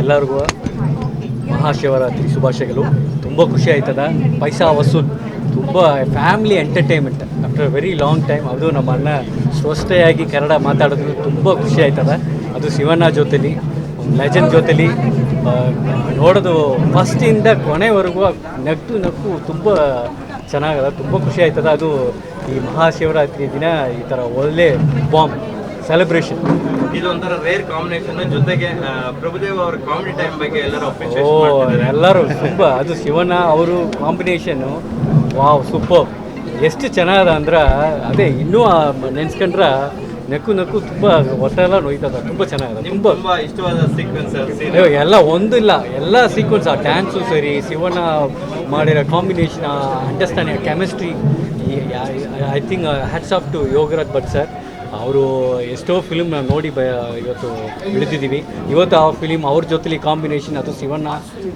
ಎಲ್ಲರಿಗೂ ಮಹಾಶಿವರಾತ್ರಿ ಶುಭಾಶಯಗಳು. ತುಂಬ ಖುಷಿ ಆಯ್ತದ. ಪೈಸಾ ವಸೂಲ್. ತುಂಬ family entertainment. After very long time ಅದು ನಮ್ಮ ಅಣ್ಣ ಸ್ವಸ್ಥೆಯಾಗಿ ಕನ್ನಡ ಮಾತಾಡೋದು ತುಂಬ ಖುಷಿ ಆಯ್ತದ. ಅದು ಶಿವಣ್ಣ ಜೊತೆಲಿ, ಲೆಜೆಂಡ್ ಜೊತೆಲಿ ನೋಡೋದು ಫಸ್ಟಿಂದ ಕೊನೆವರೆಗೂ ನಗ್ದು ನಕ್ಕು ತುಂಬ ಚೆನ್ನಾಗದ. ತುಂಬ ಖುಷಿ ಆಯ್ತದ. ಅದು ಈ ಮಹಾಶಿವರಾತ್ರಿ ದಿನ ಈ ಥರ ಒಳ್ಳೆ ಬಾಂಬ್ ಸೆಲೆಬ್ರೇಷನ್ ಇದೊಂಥರ ರೇರ್ ಕಾಂಬಿನೇಷನ್ ಜೊತೆಗೆ ಪ್ರಭುದೇವ್ ಅವರ ಕಾಮಿಡಿ ಟೈಮ್ ಬಗ್ಗೆ ಎಲ್ಲರೂ ಓ ಎಲ್ಲರೂ ತುಂಬ. ಅದು ಶಿವಣ್ಣ ಅವರು ಕಾಂಬಿನೇಷನ್ನು ವಾವ್ ಸೂಪರ್ ಎಷ್ಟು ಚೆನ್ನಾಗದ ಅಂದ್ರೆ ಅದೇ ಇನ್ನೂ ನೆನ್ಸ್ಕೊಂಡ್ರೆ ನಕ್ಕು ನಕ್ಕು ತುಂಬ ಹೊಟ್ಟೆಲ್ಲ ನೋಯ್ತದ. ತುಂಬ ಚೆನ್ನಾಗಿದೆ. ತುಂಬ. ಇಷ್ಟವಾದ ಸೀಕ್ವೆನ್ಸ್ ಎಲ್ಲ ಒಂದಿಲ್ಲ. ಎಲ್ಲ ಸೀಕ್ವೆನ್ಸ್ ಆ ಡ್ಯಾನ್ಸು ಸರಿ ಶಿವಣ್ಣ ಮಾಡಿರೋ combination understanding chemistry I think hats off to Yogaraj Bhat sir ಅವರು ಎಷ್ಟೋ ಫಿಲ್ಮ್ ನೋಡಿ ಬ ಇವತ್ತು ಹಿಡಿದಿದ್ದೀವಿ ಇವತ್ತು ಆ ಫಿಲಿಮ್ ಅವ್ರ ಜೊತೆಲಿ ಕಾಂಬಿನೇಷನ್ ಅದು ಶಿವಣ್ಣ,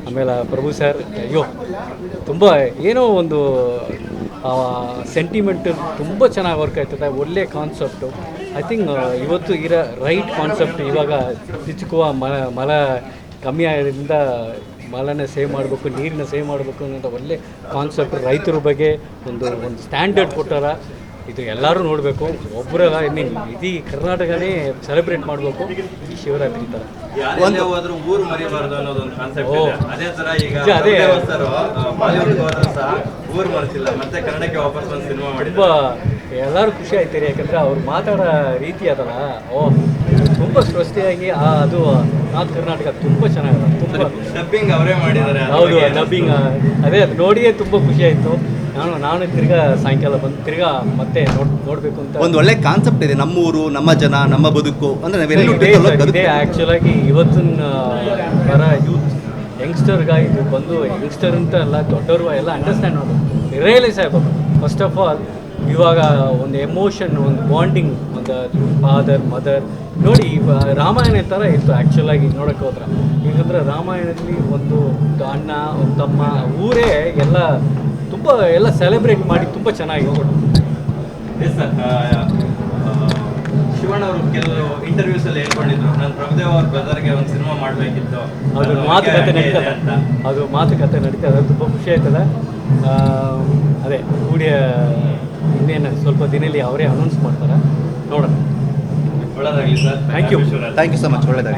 ಆಮೇಲೆ ಪ್ರಭು ಸರ್ ಅಯ್ಯೋ, ತುಂಬ ಏನೋ ಒಂದು ಸೆಂಟಿಮೆಂಟ್ ತುಂಬ ಚೆನ್ನಾಗಿ ವರ್ಕ್ ಆಯ್ತದೆ ಒಳ್ಳೆ ಕಾನ್ಸೆಪ್ಟು ಐ ಥಿಂಕ್ ಇವತ್ತು ಇರೋ ರೈಟ್ ಕಾನ್ಸೆಪ್ಟ್ ಇವಾಗ ತಿಚ್ಚುಕುವ ಮಲ ಮಲ ಕಮ್ಮಿ ಆಗೋದ್ರಿಂದ ಮಲನ ಸೇವ್ ಮಾಡಬೇಕು ನೀರನ್ನ ಸೇವ್ ಮಾಡಬೇಕು ಅನ್ನೋಂಥ ಒಳ್ಳೆ ಕಾನ್ಸೆಪ್ಟ್ ರೈತರ ಬಗ್ಗೆ ಒಂದು ಒಂದು ಸ್ಟ್ಯಾಂಡರ್ಡ್ ಕೊಟ್ಟಾರ. ಇದು ಎಲ್ಲರೂ ನೋಡಬೇಕು. ಒಬ್ಬರಲ್ಲ ಇನ್ನು ಇಡೀ ಕರ್ನಾಟಕನೇ ಸೆಲೆಬ್ರೇಟ್ ಮಾಡಬೇಕು. ಈ ಶಿವರಾತ್ರಿ ಥರ ಹೋದ್ರು ಊರು ಮರಿಬಾರ್ದು ಅನ್ನೋದು ಒಂದು ಕಾನ್ಸೆಪ್ಟ್. ಇದೆ. ಅದೇ ತರ ಈಗ ಅದೇ. ಪ್ರಭುದೇವ ಸರ್ ಬಾಲಿವುಡ್ ಹೋದ್ರು ಸಹ ಊರು ಮರೆಸಿಲ್ಲ ಮತ್ತೆ ಕನ್ನಡಕ್ಕೆ ವಾಪಸ್ ಒಂದು ಸಿನಿಮಾ ತುಂಬ ಎಲ್ಲರೂ ಖುಷಿ ಆಯ್ತಾರೆ ಯಾಕಂದ್ರೆ ಅವ್ರು ಮಾತಾಡೋ ರೀತಿ ಅದಲ್ಲ. ಓ ತುಂಬ ಸ್ಪಷ್ಟಿಯಾಗಿ ಆ ಅದು ನಾರ್ತ್ ಕರ್ನಾಟಕ ತುಂಬ ಚೆನ್ನಾಗಿದೆ. ತುಂಬ ಡಬ್ಬಿಂಗ್ ಅವರೇ ಮಾಡಿದ್ದಾರೆ. ಹೌದು ಡಬ್ಬಿಂಗ್ ಅದೇ ಅದು ನೋಡಿಯೇ ತುಂಬ ಖುಷಿ ಆಯಿತು. ನಾನು ನಾನು ತಿರ್ಗಾ ಸಾಯಂಕಾಲ ಬಂದು ತಿರ್ಗಾ ಮತ್ತೆ ನೋಡ್ ನೋಡಬೇಕು ಅಂತ ಒಂದು ಒಳ್ಳೆ ಕಾನ್ಸೆಪ್ಟ್ ಇದೆ ನಮ್ಮ ಊರು ನಮ್ಮ ಜನ ನಮ್ಮ ಬದುಕು ಅಂದ್ರೆ ನಾವೆಲ್ಲ ಇದೇ ಆ್ಯಕ್ಚುಲಾಗಿ ಇವತ್ತಿನ ಬರ ಯೂತ್ ಯಂಗ್ಸ್ಟರ್ಗಾಗಿ ಇದು ಬಂದು ಯಂಗ್ಸ್ಟರ್ ಅಂತ ಎಲ್ಲ ದೊಡ್ಡವರು ಎಲ್ಲ ಅಂಡರ್ಸ್ಟ್ಯಾಂಡ್ ಮಾಡೋದು ರಿಯಲೈಸ್ ಆಗಬೇಕು ಫಸ್ಟ್ ಆಫ್ ಆಲ್ ಇವಾಗ ಒಂದು ಎಮೋಷನ್ ಒಂದು ಬಾಂಡಿಂಗ್ ಒಂದು ಫಾದರ್ ಮದರ್ ನೋಡಿ ರಾಮಾಯಣ ಥರ ಇತ್ತು ಆ್ಯಕ್ಚುಲಾಗಿ ನೋಡೋಕೆ ಹೋದ್ರೆ. ಯಾಕಂದರೆ ರಾಮಾಯಣದಲ್ಲಿ ಒಂದು ಅಣ್ಣ ಒಂದು ತಮ್ಮ ಊರೇ ಎಲ್ಲ ತುಂಬ ಎಲ್ಲ ಸೆಲೆಬ್ರೇಟ್ ಮಾಡಿ ತುಂಬ ಚೆನ್ನಾಗಿ ಹೋಗೋಣ ಶಿವಣ್ಣ ಅವರು ಕೆಲವು ಇಂಟರ್ವ್ಯೂಸ್ ಅಲ್ಲಿ ಹೇಳ್ಕೊಂಡಿದ್ರು. ನಾನು ಪ್ರಭುದೇವ್ ಅವ್ರ ಬ್ರದರ್ಗೆ ಒಂದು ಸಿನಿಮಾ ಮಾಡಬೇಕಿತ್ತು. ಅದು ಮಾತುಕತೆ ನಡೀತದೆ. ಅದು ಮಾತುಕತೆ ನಡೀತದೆ. ತುಂಬ ಖುಷಿ ಆಯ್ತದೆ ಅದೇ ಕೂಡಿಯ ಇನ್ನೇನು ಸ್ವಲ್ಪ ದಿನದಲ್ಲಿ ಅವರೇ ಅನೌನ್ಸ್ ಮಾಡ್ತಾರೆ. ನೋಡೋಣ. ಒಳ್ಳೆದಾಗಲಿ sir thank you thank you so much ಒಳ್ಳೆದಾಗಿ